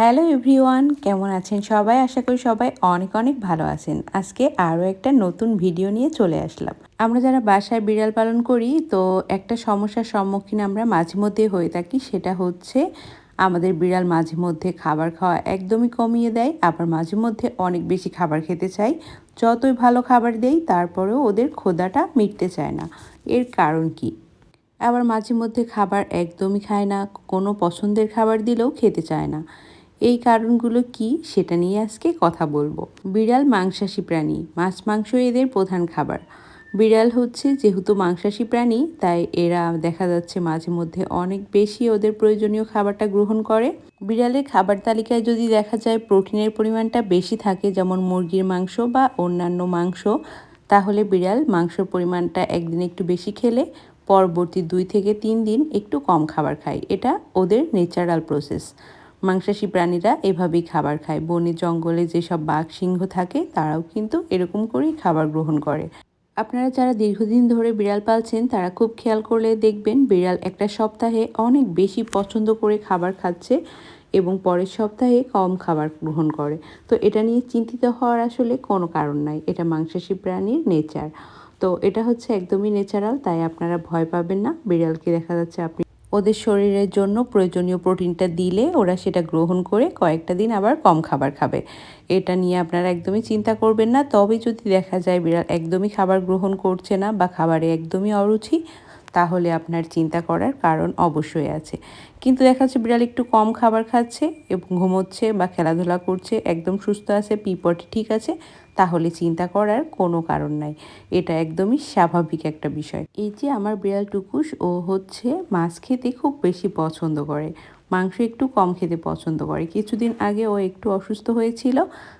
Hello everyone, কেমন আছেন সবাই? আশা করি সবাই অনেক অনেক ভালো আছেন। আজকে আরও একটা নতুন ভিডিও নিয়ে চলে আসলাম। আমরা যারা বাসায় বিড়াল পালন করি, তো একটা সমস্যার সম্মুখীন আমরা মাঝে মধ্যে হয়ে থাকি, সেটা হচ্ছে আমাদের বিড়াল মাঝে মধ্যে খাবার খাওয়া একদমই কমিয়ে দেয়, আবার মাঝে মধ্যে অনেক বেশি খাবার খেতে চাই যতই ভালো খাবার দেই, তারপরেও ওদের খোদাটা মিটতে চায় না। এর কারণ কি? আবার মাঝে মধ্যে খাবার একদমই খায় না, কোনো পছন্দের খাবার দিলেও খেতে চায় না। এই কারণগুলো কি সেটা নিয়ে আজকে কথা বলব। বিড়াল মাংসাশী প্রাণী, মাছ মাংস এদের প্রধান খাবার। বিড়াল হচ্ছে যেহেতু মাংসাশী প্রাণী, তাই এরা দেখা যাচ্ছে মাঝে মধ্যে অনেক বেশি ওদের প্রয়োজনীয় খাবারটা গ্রহণ করে। বিড়ালের খাবার তালিকায় যদি দেখা যায় প্রোটিনের পরিমাণটা বেশি থাকে, যেমন মুরগির মাংস বা অন্যান্য মাংস, তাহলে বিড়াল মাংসর পরিমাণটা একদিন একটু বেশি খেলে, পরবর্তী দুই থেকে তিন দিন একটু কম খাবার খায়। এটা ওদের নেচারাল প্রসেস মাংসাশী প্রাণীরা এভাবেই খাবার খায়। বনে জঙ্গলে যেসব বাঘ, সিংহ থাকে, তারাও কিন্তু এরকম করেই খাবার গ্রহণ করে। আপনারা যারা দীর্ঘদিন ধরে বিড়াল পালছেন, তারা খুব খেয়াল করলে দেখবেন বিড়াল একটা সপ্তাহে অনেক বেশি পছন্দ করে খাবার খাচ্ছে এবং পরের সপ্তাহে কম খাবার গ্রহণ করে। তো এটা নিয়ে চিন্তিত হওয়ার আসলে কোনো কারণ নাই। এটা মাংসাশী প্রাণীর নেচার। তো এটা হচ্ছে একদমই নেচারাল তাই আপনারা ভয় পাবেন না। বিড়ালকে দেখা যাচ্ছে আপনি ওদের শরীরের জন্য প্রয়োজনীয় প্রোটিনটা দিলে ওরা সেটা গ্রহণ করে কয়েকটা দিন আবার কম খাবার খাবে। এটা নিয়ে আপনারা একদমই চিন্তা করবেন না। তবে যদি দেখা যায় বিড়াল একদমই খাবার গ্রহণ করছে না বা খাবারে একদমই অরুচি তাহলে আপনার চিন্তা করার কারণ অবশ্যই আছে। কিন্তু দেখা যাচ্ছে বিড়াল একটু কম খাবার খাচ্ছে এবং ঘুমোচ্ছে বা খেলাধুলা করছে, একদম সুস্থ আছে পিপট ঠিক আছে, তাহলে চিন্তা করার কোনো কারণ নাই। এটা একদমই স্বাভাবিক একটা বিষয়। এই যে আমার বিড়াল টুকুস ও হচ্ছে মাছ খেতে খুব বেশি পছন্দ করে। মাংস একটু কম খেতে পছন্দ করে। কিছুদিন আগে ও একটু অসুস্থ হয়েছিল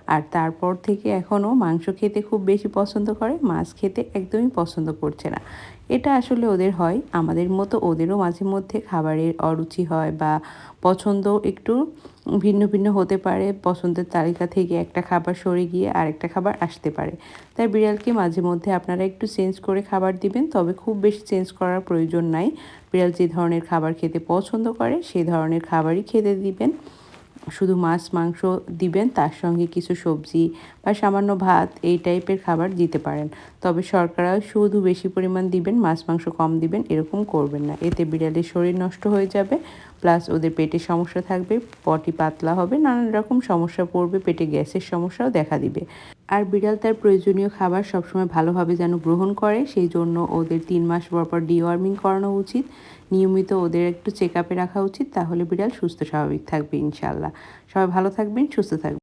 আর তারপর থেকে এখনও মাংস খেতে খুব বেশি পছন্দ করে, মাছ খেতে একদমই পছন্দ করছে না। এটা আসলে ওদের হয়। আমাদের মতো ওদেরও মাঝে মধ্যে খাবারের অরুচি হয় বা পছন্দ একটু ভিন্ন ভিন্ন হতে পারে, পছন্দের তালিকা থেকে একটা খাবার সরে গিয়ে আরেকটা খাবার আসতে পারে। তাই বিড়ালকে মাঝে মধ্যে আপনারা একটু চেঞ্জ করে খাবার দিবেন, তবে খুব বেশি চেঞ্জ করার প্রয়োজন নাই। বিড়াল যে ধরনের খাবার খেতে পছন্দ করে, সেই ধরনের খাবারই খেতে দিবেন। শুধু মাছ, মাংস দিবেন, তার সঙ্গে কিছু সবজি বা সামান্য ভাত, এই টাইপের খাবার দিতে পারেন। তবে শর্করা শুধু বেশি পরিমাণ দিবেন, মাছ, মাংস কম দিবেন, এরকম করবেন না। এতে বিড়ালের শরীর নষ্ট হয়ে যাবে, প্লাস ওদের পেটে সমস্যা থাকবে পটি পাতলা হবে, নানান রকম সমস্যা পড়বে, পেটে গ্যাসের সমস্যাও দেখা দিবে। আর বিড়াল তার প্রয়োজনীয় খাবার সবসময় ভালোভাবে যেন গ্রহণ করে, সেই জন্য ওদের তিন মাস পর পর ডিওয়ার্মিং করানো উচিত। নিয়মিত ওদের একটু চেক আপে রাখা উচিত, তাহলে বিড়াল সুস্থ স্বাভাবিক থাকবে ইনশাল্লাহ সবাই ভালো থাকবেন, সুস্থ থাকবেন।